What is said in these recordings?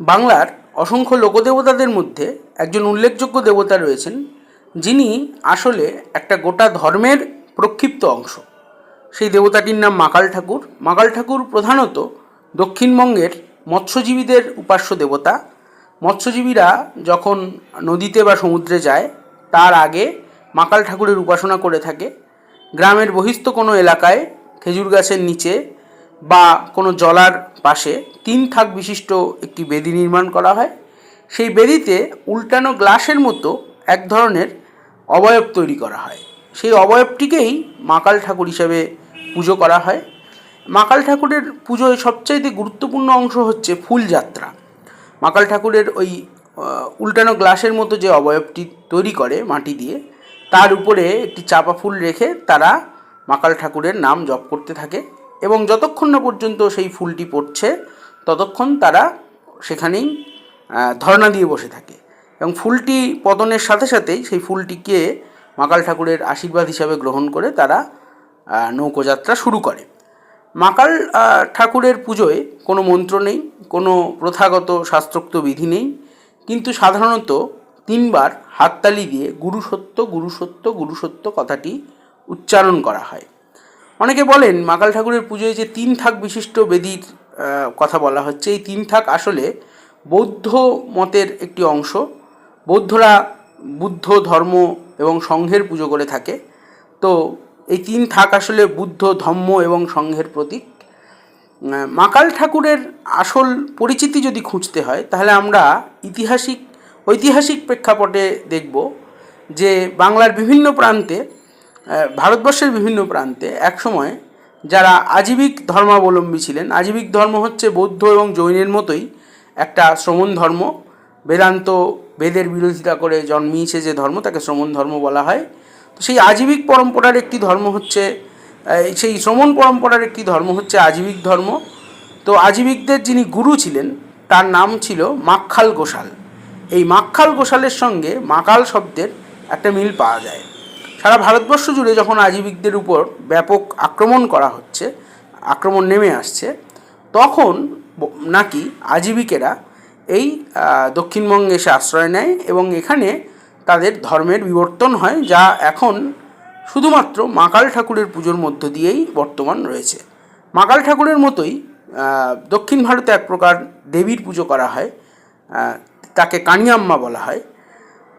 বাংলার অসংখ্য লোকদেবতাদের মধ্যে একজন উল্লেখযোগ্য দেবতা রয়েছেন, যিনি আসলে একটা গোটা ধর্মের প্রক্ষিপ্ত অংশ। সেই দেবতাটির নাম মাকাল ঠাকুর। মাকাল ঠাকুর প্রধানত দক্ষিণবঙ্গের মৎস্যজীবীদের উপাস্য দেবতা। মৎস্যজীবীরা যখন নদীতে বা সমুদ্রে যায়, তার আগে মাকাল ঠাকুরের উপাসনা করে থাকে। গ্রামের বহিস্থ কোনো এলাকায় খেজুর গাছের নিচে বা কোনো জলার পাশে তিন থাক বিশিষ্ট একটি বেদি নির্মাণ করা হয়। সেই বেদিতে উল্টানো গ্লাসের মতো এক ধরনের অবয়ব তৈরি করা হয়। সেই অবয়বটিকেই মাকাল ঠাকুর হিসাবে পুজো করা হয়। মাকাল ঠাকুরের পুজোয় সবচাইতে গুরুত্বপূর্ণ অংশ হচ্ছে ফুলযাত্রা মাকাল ঠাকুরের ওই উল্টানো গ্লাসের মতো যে অবয়বটি তৈরি করে মাটি দিয়ে, তার উপরে একটি চাপা ফুল রেখে তারা মাকাল ঠাকুরের নাম জপ করতে থাকে। এবং যতক্ষণ না পর্যন্ত সেই ফুলটি পড়ছে, ততক্ষণ তারা সেখানেই ধর্ণা দিয়ে বসে থাকে। এবং ফুলটি পতনের সাথে সাথেই সেই ফুলটিকে মাকাল ঠাকুরের আশীর্বাদ হিসাবে গ্রহণ করে তারা নৌকোযাত্রা শুরু করে। মাকাল ঠাকুরের পুজোয় কোনো মন্ত্র নেই, কোনো প্রথাগত শাস্ত্রোক্ত বিধি নেই, কিন্তু সাধারণত তিনবার হাততালি দিয়ে গুরু সত্য গুরু সত্য কথাটি উচ্চারণ করা হয়। অনেকে বলেন মাকাল ঠাকুরের পুজোয় যে তিন থাক বিশিষ্ট বেদির কথা বলা হচ্ছে, এই তিন থাক আসলে বৌদ্ধ মতের একটি অংশ। বৌদ্ধরা বুদ্ধ, ধর্ম এবং সংঘের পুজো করে থাকে। তো এই তিন থাক আসলে বুদ্ধ, ধর্ম এবং সংঘের প্রতীক। মাকাল ঠাকুরের আসল পরিচিতি যদি খুঁজতে হয়, তাহলে আমরা ইতিহাসিক, ঐতিহাসিক প্রেক্ষাপটে দেখব যে বাংলার বিভিন্ন প্রান্তে ভারতবর্ষের বিভিন্ন প্রান্তে একসময় যারা আজীবিক ধর্মাবলম্বী ছিলেন, আজীবিক ধর্ম হচ্ছে বৌদ্ধ এবং জৈনের মতোই একটা শ্রমণ ধর্ম। বেদান্ত বেদের বিরোধিতা করে জন্মিয়েছে যে ধর্ম, তাকে শ্রমণ ধর্ম বলা হয়। তো সেই আজীবিক পরম্পরার একটি ধর্ম হচ্ছে সেই শ্রমণ পরম্পরার একটি ধর্ম হচ্ছে আজীবিক ধর্ম। তো আজীবিকদের যিনি গুরু ছিলেন, তার নাম ছিল মাক্ষাল গোশাল। এই মাক্ষাল গোশালের সঙ্গে মাকাল শব্দের একটা মিল পাওয়া যায়। সারা ভারতবর্ষ জুড়ে যখন আজীবিকদের উপর ব্যাপক আক্রমণ করা হচ্ছে, আক্রমণ নেমে আসছে, তখন নাকি আজীবিকেরা এই দক্ষিণবঙ্গে এসে আশ্রয় নেয় এবং এখানে তাদের ধর্মের বিবর্তন হয়, যা এখন শুধুমাত্র মাকাল ঠাকুরের পুজোর মধ্য দিয়েই বর্তমান রয়েছে। মাকাল ঠাকুরের মতোই দক্ষিণ ভারতে এক প্রকার দেবীর পুজো করা হয় তাকে কানিয়াম্মা বলা হয়।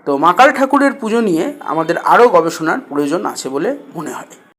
তো মাকাল ঠাকুরের পুজো নিয়ে আমাদের আরও গবেষণার প্রয়োজন আছে বলে মনে হয়।